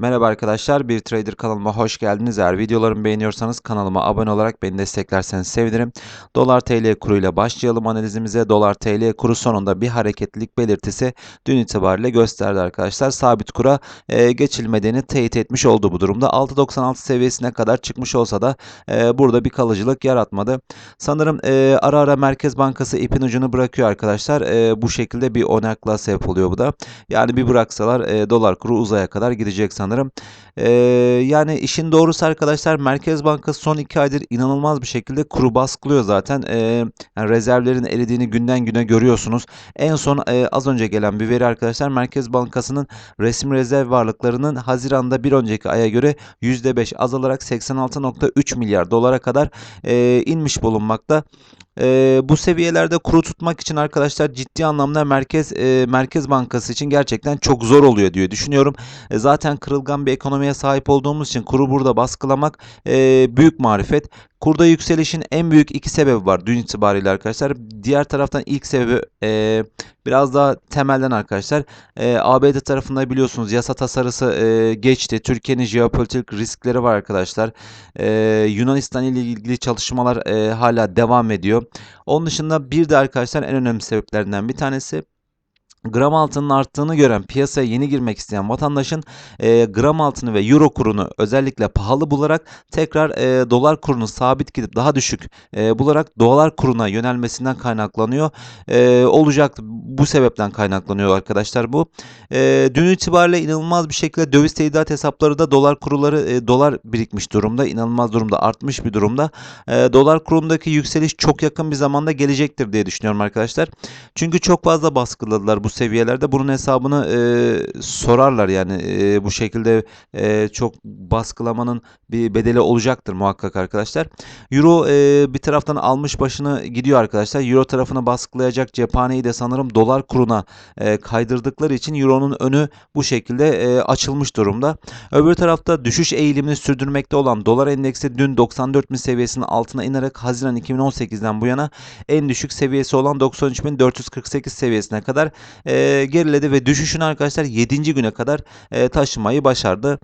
Merhaba arkadaşlar, bir trader kanalıma hoş geldiniz. Eğer videolarımı beğeniyorsanız kanalıma abone olarak beni desteklerseniz sevinirim. Dolar TL kuruyla başlayalım analizimize. Dolar TL kuru sonunda bir hareketlilik belirtisi dün itibariyle gösterdi arkadaşlar. Sabit kura e, geçilmediğini teyit etmiş oldu bu durumda. 6.96 seviyesine kadar çıkmış olsa da e, burada bir kalıcılık yaratmadı. Sanırım e, ara ara Merkez Bankası ipin ucunu bırakıyor arkadaşlar. E, bu şekilde bir onakla sebep oluyor bu da. Yani bir bıraksalar e, dolar kuru uzaya kadar gidecek sanırım. Ee, yani işin doğrusu arkadaşlar Merkez Bankası son iki aydır inanılmaz bir şekilde kuru baskılıyor zaten. Ee, yani rezervlerin eridiğini günden güne görüyorsunuz. En son e, az önce gelen bir veri arkadaşlar Merkez Bankası'nın resmi rezerv varlıklarının Haziran'da bir önceki aya göre %5 azalarak 86.3 milyar dolara kadar e, inmiş bulunmakta. E, bu seviyelerde kuru tutmak için arkadaşlar ciddi anlamda Merkez e, Merkez Bankası için gerçekten çok zor oluyor diye düşünüyorum. E, zaten kırılgan bir ekonomiye sahip olduğumuz için kuru burada baskılamak e, büyük marifet. Kurda yükselişin en büyük iki sebebi var dün itibariyle arkadaşlar. Diğer taraftan ilk sebebi e, biraz daha temelden arkadaşlar. E, ABD tarafında biliyorsunuz yasa tasarısı e, geçti. Türkiye'nin jeopolitik riskleri var arkadaşlar. E, Yunanistan ile ilgili çalışmalar e, hala devam ediyor. Onun dışında bir de arkadaşlar en önemli sebeplerinden bir tanesi gram altının arttığını gören piyasaya yeni girmek isteyen vatandaşın e, gram altını ve euro kurunu özellikle pahalı bularak tekrar e, dolar kurunu sabit gidip daha düşük e, bularak dolar kuruna yönelmesinden kaynaklanıyor. E, olacak bu sebepten kaynaklanıyor arkadaşlar bu. E, dün itibariyle inanılmaz bir şekilde döviz teyidat hesapları da dolar kuruları e, dolar birikmiş durumda. inanılmaz durumda artmış bir durumda. E, dolar kurundaki yükseliş çok yakın bir zamanda gelecektir diye düşünüyorum arkadaşlar. Çünkü çok fazla baskıladılar bu seviyelerde. Bunun hesabını e, sorarlar yani e, bu şekilde e, çok baskılamanın bir bedeli olacaktır muhakkak arkadaşlar. Euro e, bir taraftan almış başını gidiyor arkadaşlar. Euro tarafını baskılayacak cephaneyi de sanırım dolar kuruna e, kaydırdıkları için Euro'nun önü bu şekilde e, açılmış durumda. Öbür tarafta düşüş eğilimini sürdürmekte olan dolar endeksi dün 94 bin seviyesinin altına inerek Haziran 2018'den bu yana en düşük seviyesi olan 93.448 seviyesine kadar e, geriledi ve düşüşünü arkadaşlar 7. güne kadar e, taşımayı başardı.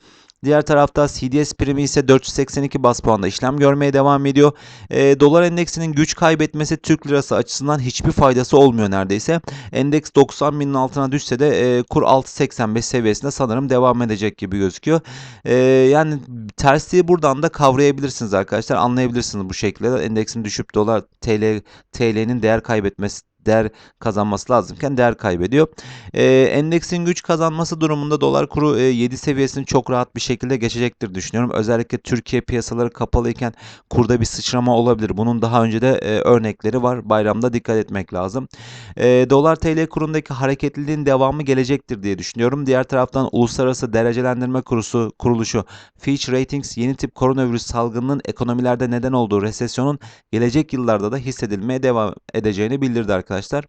Diğer tarafta CDS primi ise 482 bas puanda işlem görmeye devam ediyor. E, dolar endeksinin güç kaybetmesi Türk lirası açısından hiçbir faydası olmuyor neredeyse. Endeks 90 binin altına düşse de e, kur 6.85 seviyesinde sanırım devam edecek gibi gözüküyor. E, yani tersliği buradan da kavrayabilirsiniz arkadaşlar. Anlayabilirsiniz bu şekilde. Endeksin düşüp dolar TL TL'nin değer kaybetmesi değer kazanması lazımken değer kaybediyor. E, endeksin güç kazanması durumunda dolar kuru e, 7 seviyesini çok rahat bir şekilde geçecektir düşünüyorum. Özellikle Türkiye piyasaları kapalıyken kurda bir sıçrama olabilir. Bunun daha önce de e, örnekleri var. Bayramda dikkat etmek lazım. E, dolar TL kurundaki hareketliliğin devamı gelecektir diye düşünüyorum. Diğer taraftan uluslararası derecelendirme kurusu kuruluşu Fitch Ratings yeni tip koronavirüs salgınının ekonomilerde neden olduğu resesyonun gelecek yıllarda da hissedilmeye devam edeceğini bildirdi arkadaşlar arkadaşlar.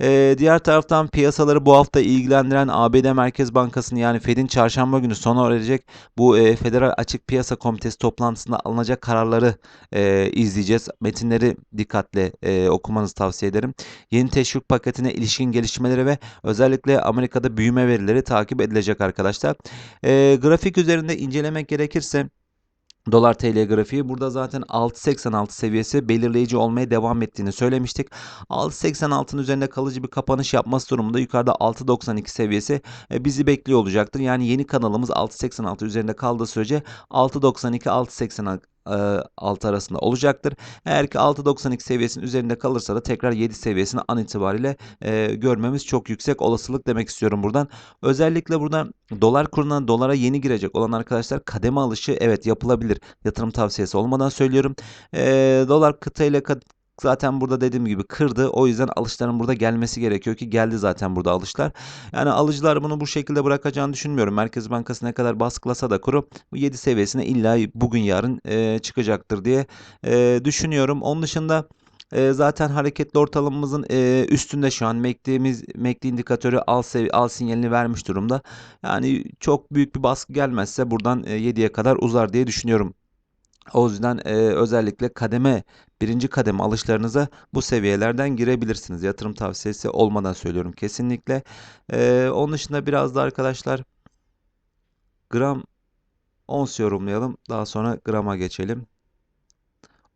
Ee, diğer taraftan piyasaları bu hafta ilgilendiren ABD Merkez Bankası'nın yani Fed'in çarşamba günü sona erecek bu e, Federal Açık Piyasa Komitesi toplantısında alınacak kararları e, izleyeceğiz. Metinleri dikkatle e, okumanızı tavsiye ederim. Yeni teşvik paketine ilişkin gelişmeleri ve özellikle Amerika'da büyüme verileri takip edilecek arkadaşlar. E, grafik üzerinde incelemek gerekirse Dolar TL grafiği burada zaten 6.86 seviyesi belirleyici olmaya devam ettiğini söylemiştik. 6.86'ın üzerinde kalıcı bir kapanış yapması durumunda yukarıda 6.92 seviyesi e, bizi bekliyor olacaktır. Yani yeni kanalımız 6.86 üzerinde kaldığı sürece 6.92 6.86 6 arasında olacaktır. Eğer ki 6.92 seviyesinin üzerinde kalırsa da tekrar 7 seviyesini an itibariyle e, görmemiz çok yüksek olasılık demek istiyorum buradan. Özellikle burada dolar kuruna dolara yeni girecek olan arkadaşlar kademe alışı evet yapılabilir. Yatırım tavsiyesi olmadan söylüyorum. E, dolar kıtayla zaten burada dediğim gibi kırdı. O yüzden alışların burada gelmesi gerekiyor ki geldi zaten burada alışlar. Yani alıcılar bunu bu şekilde bırakacağını düşünmüyorum. Merkez Bankası ne kadar baskılasa da kuru bu 7 seviyesine illa bugün yarın e, çıkacaktır diye e, düşünüyorum. Onun dışında e, zaten hareketli ortalamamızın e, üstünde şu an MACD'miz MACD indikatörü al, sevi, al sinyalini vermiş durumda. Yani çok büyük bir baskı gelmezse buradan e, 7'ye kadar uzar diye düşünüyorum. O yüzden e, özellikle kademe birinci kademe alışlarınıza bu seviyelerden girebilirsiniz. Yatırım tavsiyesi olmadan söylüyorum kesinlikle. E, onun dışında biraz da arkadaşlar gram ons yorumlayalım. Daha sonra grama geçelim.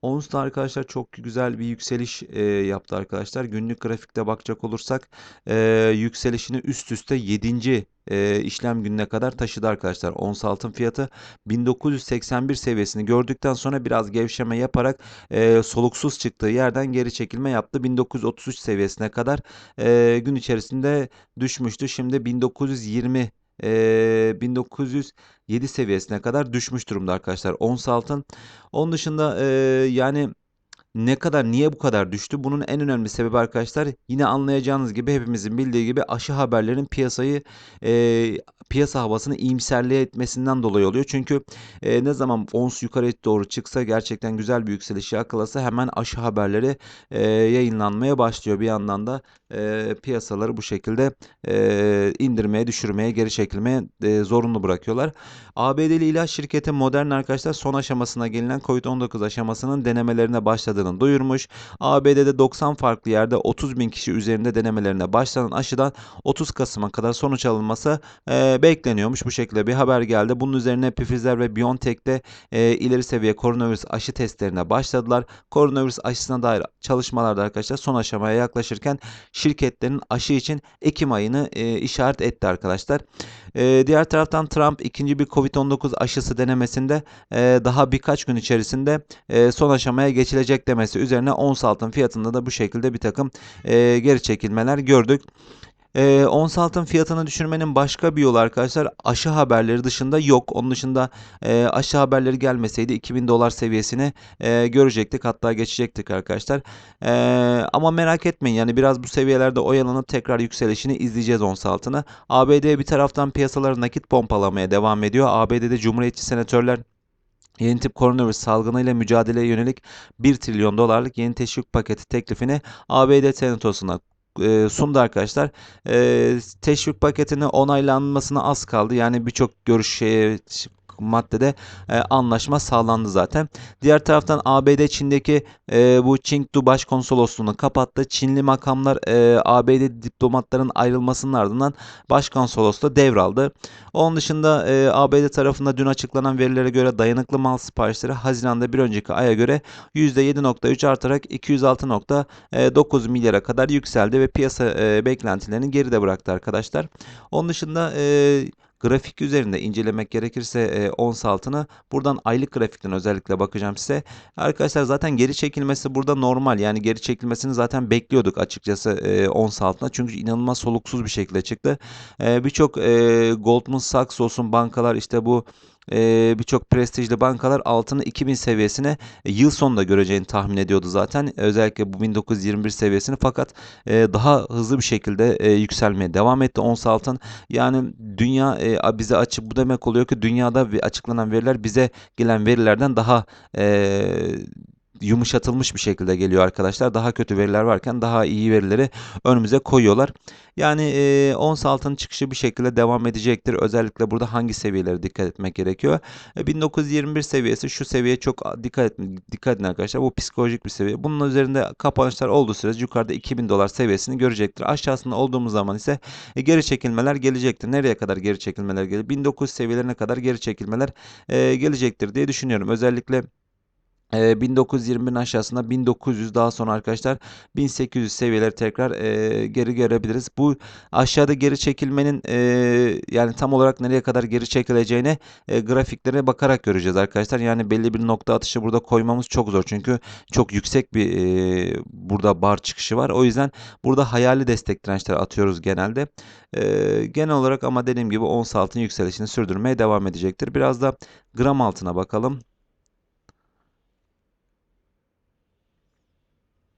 Ons da arkadaşlar çok güzel bir yükseliş e, yaptı arkadaşlar. Günlük grafikte bakacak olursak e, yükselişini üst üste 7. E, işlem gününe kadar taşıdı arkadaşlar. Ons altın fiyatı 1981 seviyesini gördükten sonra biraz gevşeme yaparak e, soluksuz çıktığı yerden geri çekilme yaptı. 1933 seviyesine kadar e, gün içerisinde düşmüştü. Şimdi 1920 e, 1907 seviyesine kadar düşmüş durumda arkadaşlar ons altın. Onun dışında e, yani ne kadar niye bu kadar düştü? Bunun en önemli sebebi arkadaşlar yine anlayacağınız gibi hepimizin bildiği gibi aşı haberlerin piyasayı e, piyasa havasını iyimserliğe etmesinden dolayı oluyor. Çünkü e, ne zaman ons yukarı doğru çıksa gerçekten güzel bir yükseliş yakalasa hemen aşı haberleri e, yayınlanmaya başlıyor. Bir yandan da e, piyasaları bu şekilde e, indirmeye, düşürmeye, geri çekilmeye e, zorunlu bırakıyorlar. ABD'li ilaç şirketi Modern arkadaşlar son aşamasına gelinen COVID-19 aşamasının denemelerine başladığını duyurmuş. ABD'de 90 farklı yerde 30 bin kişi üzerinde denemelerine başlanan aşıdan 30 Kasım'a kadar sonuç alınması e, bekleniyormuş. Bu şekilde bir haber geldi. Bunun üzerine Pfizer ve BioNTech'te e, ileri seviye koronavirüs aşı testlerine başladılar. Koronavirüs aşısına dair çalışmalarda arkadaşlar son aşamaya yaklaşırken şirketlerin aşı için Ekim ayını e, işaret etti arkadaşlar. E, diğer taraftan Trump ikinci bir Covid-19 aşısı denemesinde e, daha birkaç gün içerisinde e, son aşamaya geçilecek demesi üzerine ons altın fiyatında da bu şekilde bir takım e, geri çekilmeler gördük. E, ons altın fiyatını düşürmenin başka bir yolu arkadaşlar aşı haberleri dışında yok. Onun dışında e, aşı haberleri gelmeseydi 2000 dolar seviyesini e, görecektik hatta geçecektik arkadaşlar. E, ama merak etmeyin yani biraz bu seviyelerde oyalanıp tekrar yükselişini izleyeceğiz ons altını. ABD bir taraftan piyasaları nakit pompalamaya devam ediyor. ABD'de Cumhuriyetçi senatörler Yeni tip koronavirüs salgınıyla mücadeleye yönelik 1 trilyon dolarlık yeni teşvik paketi teklifini ABD Senatosu'na e, sundu arkadaşlar. E, teşvik paketini onaylanmasına az kaldı. Yani birçok görüş maddede e, anlaşma sağlandı zaten. Diğer taraftan ABD Çin'deki e, bu Chengdu Başkonsolosluğunu kapattı. Çinli makamlar e, ABD diplomatların ayrılmasının ardından Başkonsolosluğu devraldı. Onun dışında e, ABD tarafında dün açıklanan verilere göre dayanıklı mal siparişleri Haziran'da bir önceki aya göre %7.3 artarak 206.9 milyara kadar yükseldi ve piyasa e, beklentilerini geride bıraktı arkadaşlar. Onun dışında e, grafik üzerinde incelemek gerekirse e, ons altına buradan aylık grafikten özellikle bakacağım size. Arkadaşlar zaten geri çekilmesi burada normal. Yani geri çekilmesini zaten bekliyorduk açıkçası e, ons altına. Çünkü inanılmaz soluksuz bir şekilde çıktı. E, Birçok e, Goldman Sachs olsun bankalar işte bu e, birçok prestijli bankalar altını 2000 seviyesine e, yıl sonunda göreceğini tahmin ediyordu zaten. Özellikle bu 1921 seviyesini fakat e, daha hızlı bir şekilde e, yükselmeye devam etti ons altın. Yani dünya bize açık bu demek oluyor ki dünyada açıklanan veriler bize gelen verilerden daha e, yumuşatılmış bir şekilde geliyor arkadaşlar. Daha kötü veriler varken daha iyi verileri önümüze koyuyorlar. Yani e, ons altın çıkışı bir şekilde devam edecektir. Özellikle burada hangi seviyelere dikkat etmek gerekiyor? E, 1921 seviyesi şu seviyeye çok dikkat edin, dikkat edin arkadaşlar. Bu psikolojik bir seviye. Bunun üzerinde kapanışlar olduğu sürece yukarıda 2000 dolar seviyesini görecektir. Aşağısında olduğumuz zaman ise e, geri çekilmeler gelecektir. Nereye kadar geri çekilmeler gelir? 1900 seviyelerine kadar geri çekilmeler e, gelecektir diye düşünüyorum. Özellikle 1920'nin aşağısında 1900 daha sonra arkadaşlar 1800 seviyeleri tekrar e, geri görebiliriz. Bu aşağıda geri çekilmenin e, yani tam olarak nereye kadar geri çekileceğini e, grafiklere bakarak göreceğiz arkadaşlar. Yani belli bir nokta atışı burada koymamız çok zor. Çünkü çok yüksek bir e, burada bar çıkışı var. O yüzden burada hayali destek dirençler atıyoruz genelde. E, genel olarak ama dediğim gibi ons altın yükselişini sürdürmeye devam edecektir. Biraz da gram altına bakalım.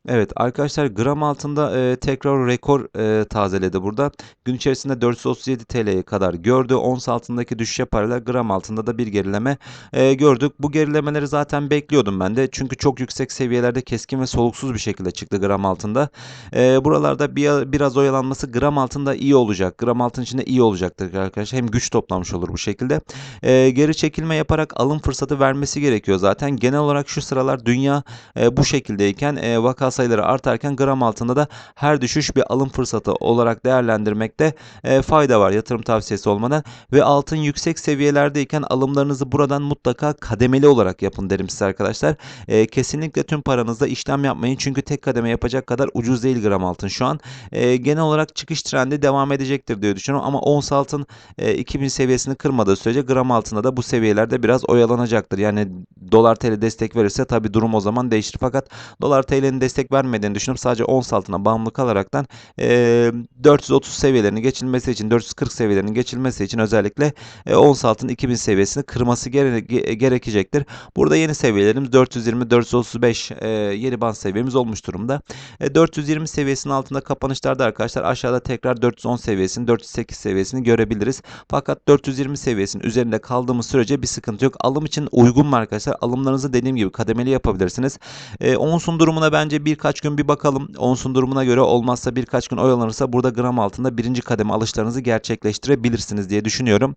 Evet arkadaşlar gram altında e, tekrar rekor e, tazeledi burada. Gün içerisinde 437 TL'ye kadar gördü. Ons altındaki düşüşe paralel gram altında da bir gerileme e, gördük. Bu gerilemeleri zaten bekliyordum ben de. Çünkü çok yüksek seviyelerde keskin ve soluksuz bir şekilde çıktı gram altında. E, buralarda bir, biraz oyalanması gram altında iyi olacak. Gram altın içinde iyi olacaktır arkadaşlar. Hem güç toplamış olur bu şekilde. E, geri çekilme yaparak alım fırsatı vermesi gerekiyor zaten. Genel olarak şu sıralar dünya e, bu şekildeyken e, vaka sayıları artarken gram altında da her düşüş bir alım fırsatı olarak değerlendirmekte e, fayda var yatırım tavsiyesi olmadan ve altın yüksek seviyelerdeyken alımlarınızı buradan mutlaka kademeli olarak yapın derim size arkadaşlar. E, kesinlikle tüm paranızda işlem yapmayın çünkü tek kademe yapacak kadar ucuz değil gram altın şu an. E, genel olarak çıkış trendi devam edecektir diye düşünüyorum ama ons altın e, 2000 seviyesini kırmadığı sürece gram altında da bu seviyelerde biraz oyalanacaktır. Yani dolar TL destek verirse tabi durum o zaman değişir fakat dolar TL'nin destek vermediğini düşünüp sadece ons altına bağımlı kalaraktan e, 430 seviyelerini geçilmesi için 440 seviyelerinin geçilmesi için özellikle e, ons altın 2000 seviyesini kırması gere ge- gerekecektir. Burada yeni seviyelerimiz 420 435 e, yeni band seviyemiz olmuş durumda. E, 420 seviyesinin altında kapanışlarda arkadaşlar aşağıda tekrar 410 seviyesini 408 seviyesini görebiliriz. Fakat 420 seviyesinin üzerinde kaldığımız sürece bir sıkıntı yok. Alım için uygun mu arkadaşlar? Alımlarınızı dediğim gibi kademeli yapabilirsiniz. E, onsun durumuna bence birkaç gün bir bakalım. Onsun durumuna göre olmazsa birkaç gün oyalanırsa burada gram altında birinci kademe alışlarınızı gerçekleştirebilirsiniz diye düşünüyorum.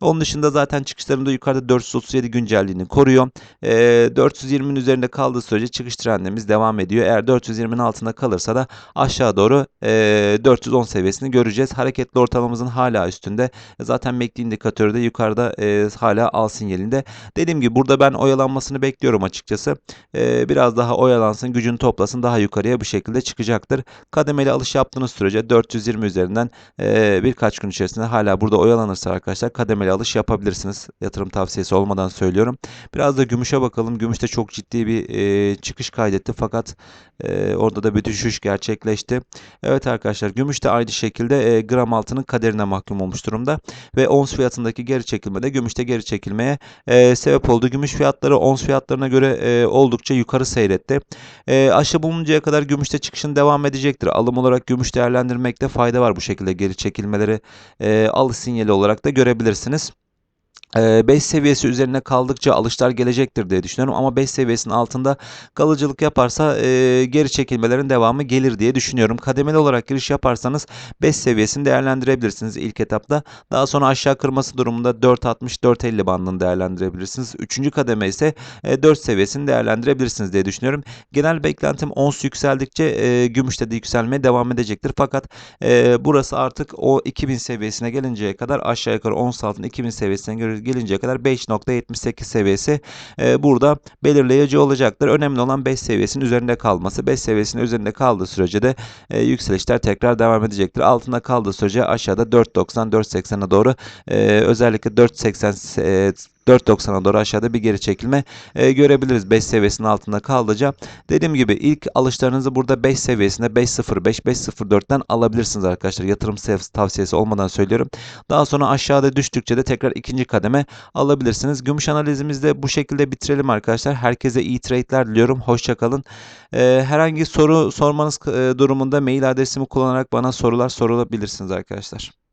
Onun dışında zaten çıkışlarında yukarıda 437 güncelliğini koruyor. E, 420'nin üzerinde kaldığı sürece çıkış trendimiz devam ediyor. Eğer 420'nin altında kalırsa da aşağı doğru e, 410 seviyesini göreceğiz. Hareketli ortalamamızın hala üstünde. Zaten MACD indikatörü de yukarıda e, hala al sinyalinde. Dediğim gibi burada ben oyalanmasını bekliyorum açıkçası. E, biraz daha oyalansın, gücünü toplasın, daha yukarıya bu şekilde çıkacaktır. Kademeli alış yaptığınız sürece 420 üzerinden e, birkaç gün içerisinde hala burada oyalanırsa arkadaşlar kademeli alış yapabilirsiniz. Yatırım tavsiyesi olmadan söylüyorum. Biraz da gümüşe bakalım. Gümüşte çok ciddi bir e, çıkış kaydetti fakat e, orada da bir düşüş gerçekleşti. Evet arkadaşlar gümüş de aynı şekilde e, gram altının kaderine mahkum olmuş durumda ve ons fiyatındaki geri çekilme de gümüşte geri çekilmeye e, sebep oldu. Gümüş fiyatları ons fiyatlarına göre e, oldukça yukarı seyretti. E, aşı bulununcaya kadar gümüşte çıkışın devam edecektir. Alım olarak gümüş değerlendirmekte fayda var bu şekilde geri çekilmeleri e, alış sinyali olarak da görebilirsiniz. 5 seviyesi üzerine kaldıkça alışlar gelecektir diye düşünüyorum ama 5 seviyesinin altında kalıcılık yaparsa e, geri çekilmelerin devamı gelir diye düşünüyorum. Kademeli olarak giriş yaparsanız 5 seviyesini değerlendirebilirsiniz ilk etapta. Daha sonra aşağı kırması durumunda 4.60-4.50 bandını değerlendirebilirsiniz. Üçüncü kademe ise e, 4 seviyesini değerlendirebilirsiniz diye düşünüyorum. Genel beklentim ons yükseldikçe e, gümüşte de yükselmeye devam edecektir. Fakat e, burası artık o 2000 seviyesine gelinceye kadar aşağı yukarı ons altın 2000 seviyesine gelinceye kadar 5.78 seviyesi e, burada belirleyici olacaktır. Önemli olan 5 seviyesinin üzerinde kalması. 5 seviyesinin üzerinde kaldığı sürece de e, yükselişler tekrar devam edecektir. Altında kaldığı sürece aşağıda 4.90-4.80'e doğru e, özellikle 4.80 e, 4.90'a doğru aşağıda bir geri çekilme e, görebiliriz 5 seviyesinin altında kaldıca. Dediğim gibi ilk alışlarınızı burada 5 seviyesinde 5.05 5.04'ten alabilirsiniz arkadaşlar. Yatırım tavsiyesi olmadan söylüyorum. Daha sonra aşağıda düştükçe de tekrar ikinci kademe alabilirsiniz. Gümüş analizimizde bu şekilde bitirelim arkadaşlar. Herkese iyi trade'ler diliyorum. Hoşçakalın. E, herhangi soru sormanız e, durumunda mail adresimi kullanarak bana sorular sorulabilirsiniz arkadaşlar.